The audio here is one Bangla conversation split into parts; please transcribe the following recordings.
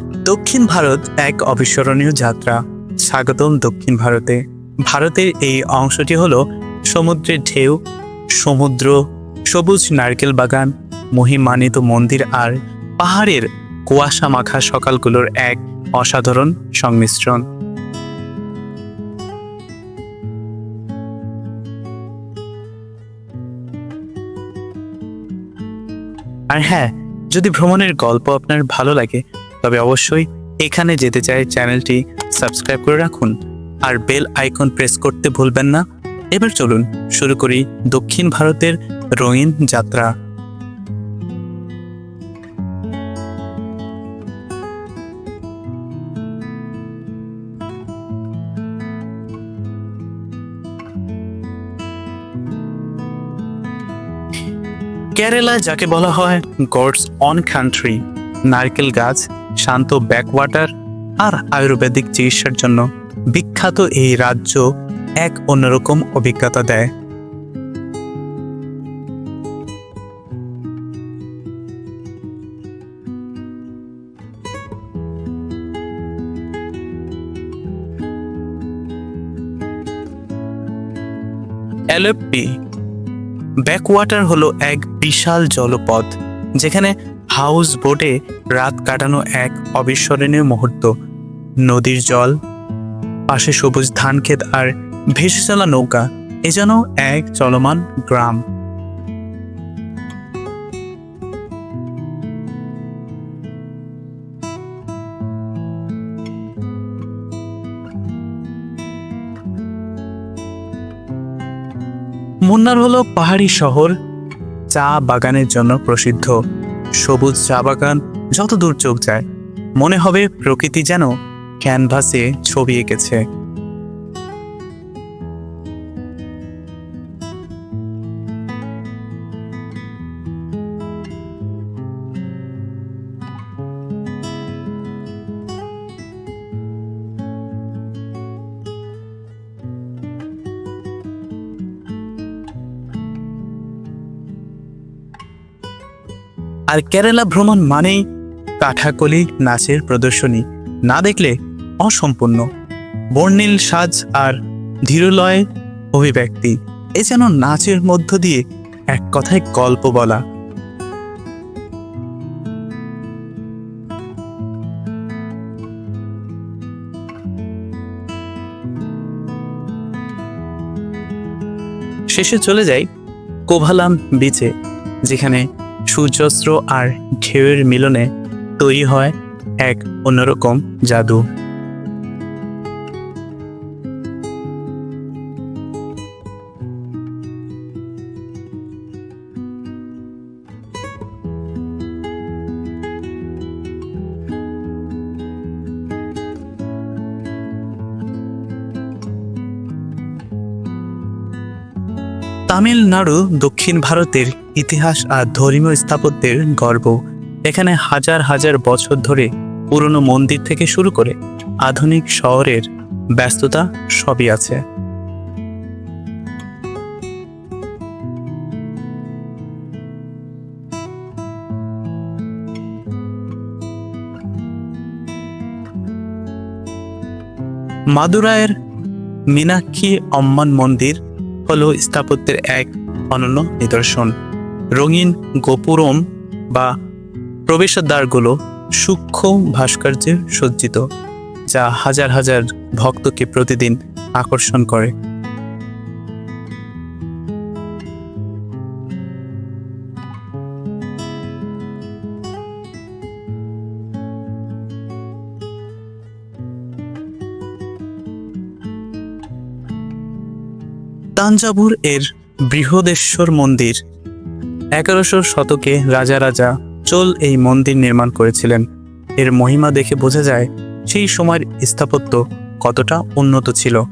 দক্ষিণ ভারত এক অবিস্মরণীয় যাত্রা। স্বাগতম দক্ষিণ ভারতে। ভারতের এই অংশটি হলো সমুদ্রের ঢেউ, সমুদ্র, সবুজ নারকেল বাগান মহিমানিত মন্দির আর পাহাড়ের কুয়াশা মাখা সকালগুলোর এক অসাধারণ সংমিশ্রণ। আর হ্যাঁ যদি ভ্রমণের গল্প আপনার ভালো লাগে তবে অবশ্যই এখানে যেতে চাই, চ্যানেলটি সাবস্ক্রাইব করে রাখুন আর বেল আইকন প্রেস করতে ভুলবেন না। এবার চলুন শুরু করি দক্ষিণ ভারতের রঙিন যাত্রা। কেরালা, যাকে বলা হয় গডস অন কান্ট্রি, নারকেল গাছ শান্ত ব্যাকওয়াটার আর আয়ুর্বেদিক চিকিৎসার জন্য বিখ্যাত এই রাজ্য এক অন্যরকম অভিজ্ঞতা দেয়। এলএফপি ব্যাকওয়াটার হলো এক বিশাল জলপথ, যেখানে হাউস বোটে রাত কাটানো এক অবিস্মরণীয় মুহূর্ত। নদীর জল, পাশে সবুজ ধান ক্ষেত আর ভেসে চলা নৌকা, এ যেন এক চলমান গ্রাম। মুন্নার হলো পাহাড়ি শহর, চা বাগানের জন্য প্রসিদ্ধ। সবুজ চা বাগান যত দূর চোখ যায়, মনে হবে প্রকৃতি যেন ক্যানভাসে ছবি এঁকেছে। আর কেরালা ভ্রমণ মানেই কাঠাকলি নাচের প্রদর্শনী না দেখলে অসম্পূর্ণ। বর্ণিল সাজ আর ধীরলয় অভিব্যক্তি, এ যেন নাচের মধ্য দিয়ে এক কথায় গল্প বলা। শেষে চলে যাই কোভালাম বিচে যেখানে সূর্যাস্ত্র আর ঢেউয়ের মিলনে তৈরি হয় এক অন্যরকম জাদু। তামিলনাড়ু দক্ষিণ ভারতের ইতিহাস আর ধর্মীয় স্থাপত্যের গর্ব। এখানে হাজার হাজার বছর ধরে পুরনো মন্দির থেকে শুরু করে আধুনিক শহরের ব্যস্ততা সবই আছে। মাদুরায়ের মীনাক্ষী অম্মান মন্দির হল স্থাপত্যের এক অনন্য নিদর্শন। রঙিন গোপুরম বা প্রবেশদ্বারগুলো সূক্ষ্ম ভাস্কর্যে সজ্জিত, যা হাজার হাজার ভক্তকে প্রতিদিন আকর্ষণ করে। তাঞ্জাভুর এর বৃহদেশ্বর মন্দির, এগারোশো শতকে রাজা রাজা চোল এই মন্দির নির্মাণ করেছিলেন। এর মহিমা দেখে বোঝা যায় সেই সময়ের স্থাপত্য কতটা উন্নত ছিল।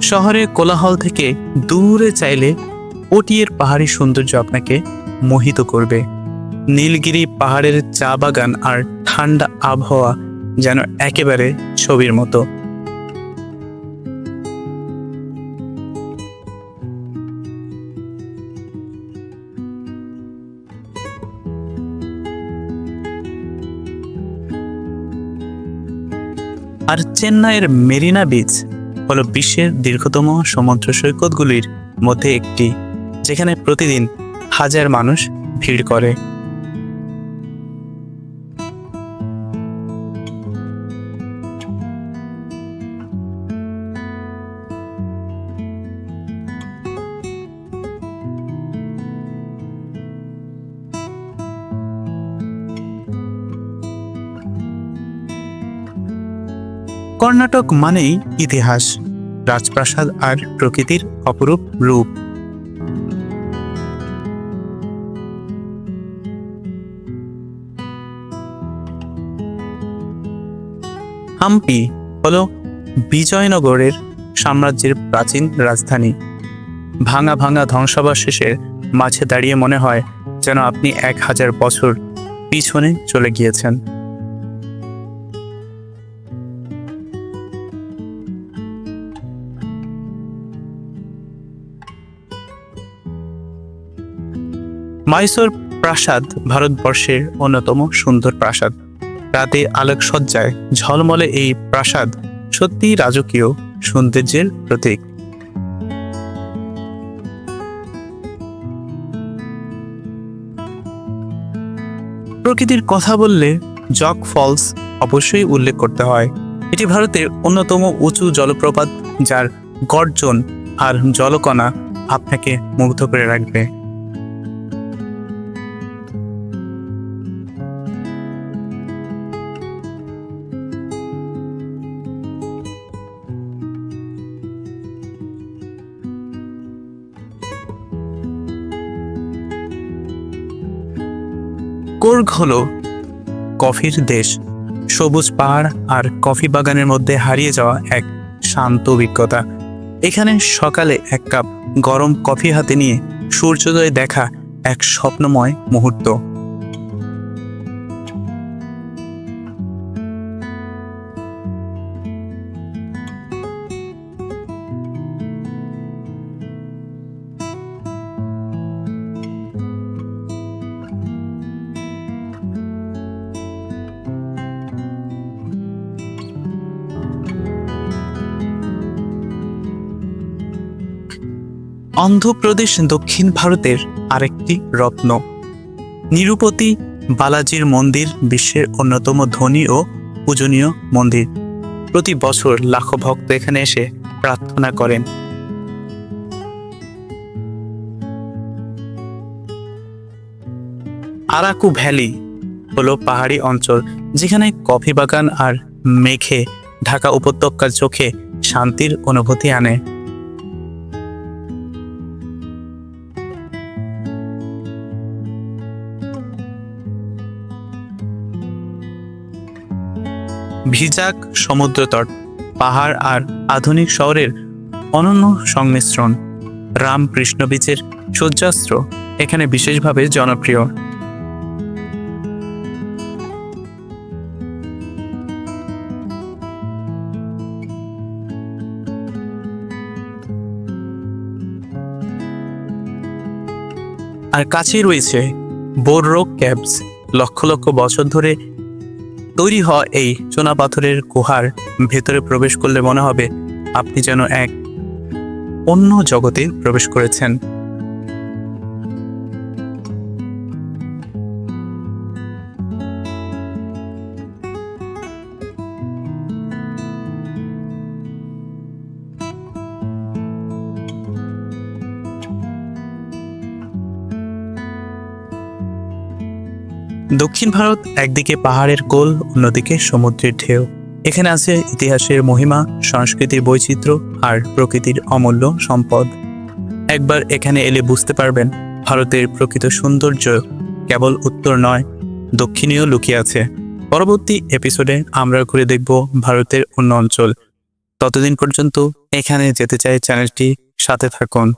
শহরের কোলাহল থেকে দূরে চাইলে ওটিয়ের পাহাড়ি সৌন্দর্য আপনাকে মোহিত করবে। নীলগিরি পাহাড়ের চা বাগান আর ঠান্ডা আবহাওয়া যেন একেবারে ছবির মতো। আর চেন্নাইয়ের মেরিনা বিচ হল বিশ্বের দীর্ঘতম সমুদ্র সৈকতগুলির মধ্যে একটি, যেখানে প্রতিদিন হাজার মানুষ ভিড় করে। কর্ণাটক মানেই ইতিহাস, রাজপ্রাসাদ আর প্রকৃতির অপরূপ রূপ। হাম্পি হল বিজয়নগরের সাম্রাজ্যের প্রাচীন রাজধানী। ভাঙা ভাঙা ধ্বংসাবশেষের মাঝে দাঁড়িয়ে মনে হয় যেন আপনি এক হাজার বছর পিছনে চলে গিয়েছেন। মাইসোর প্রাসাদ ভারতবর্ষের অন্যতম সুন্দর প্রাসাদ রাতে আলোকসজ্জায় ঝলমলে এই প্রাসাদ সত্যিই রাজকীয় সৌন্দর্যের প্রতীক. প্রকৃতির কথা বললে জক ফলস অবশ্যই উল্লেখ করতে হয়। এটি ভারতের অন্যতম উঁচু জলপ্রপাত, যার গর্জন আর জলকণা আপনাকে মুগ্ধ করে রাখবে। কোর্গ হল কফির দেশ। সবুজ পাহাড় আর কফি বাগানের মধ্যে হারিয়ে যাওয়া এক শান্ত অভিজ্ঞতা। এখানে সকালে এক কাপ গরম কফি হাতে নিয়ে সূর্যোদয় দেখা এক স্বপ্নময় মুহূর্ত। অন্ধ্রপ্রদেশ দক্ষিণ ভারতের আরেকটি রত্ন। নিরুপতি বালাজির মন্দির বিশ্বের অন্যতম ধনী ও পূজনীয় মন্দির। প্রতি বছর লাখো ভক্ত এখানে এসে প্রার্থনা করেন। আরাকু ভ্যালি হলো পাহাড়ি অঞ্চল যেখানে কফি বাগান আর মেঘে ঢাকা উপত্যকার চোখে শান্তির অনুভূতি আনে। ভিজাক সমুদ্রতট, পাহাড় আর আধুনিক শহরের অনন্য সংমিশ্রণ। রামকৃষ্ণ বীচের সূর্যাস্ত্র এখানে বিশেষভাবে জনপ্রিয়। আর কাছেই রয়েছে বোররোক ক্যাবস। লক্ষ লক্ষ বছর ধরে তৈরি হওয়া এই চোনা পাথরের গুহার ভেতরে প্রবেশ করলে মনে হবে আপনি যেন এক অন্য জগতে প্রবেশ করেছেন। দক্ষিণ ভারত একদিকে পাহাড়ের কোল, অন্যদিকে সমুদ্রের ঢেউ। এখানে আছে ইতিহাসের মহিমা, সংস্কৃতির বৈচিত্র্য আর প্রকৃতির অমূল্য সম্পদ। একবার এখানে এলে বুঝতে পারবেন, ভারতের প্রকৃত সৌন্দর্য কেবল উত্তর নয়, দক্ষিণেও লুকিয়ে আছে। পরবর্তী এপিসোডে আমরা ঘুরে দেখব ভারতের অন্য অঞ্চল। ততদিন পর্যন্ত এখানে যেতে চাই চ্যানেলটি, সাথে থাকুন।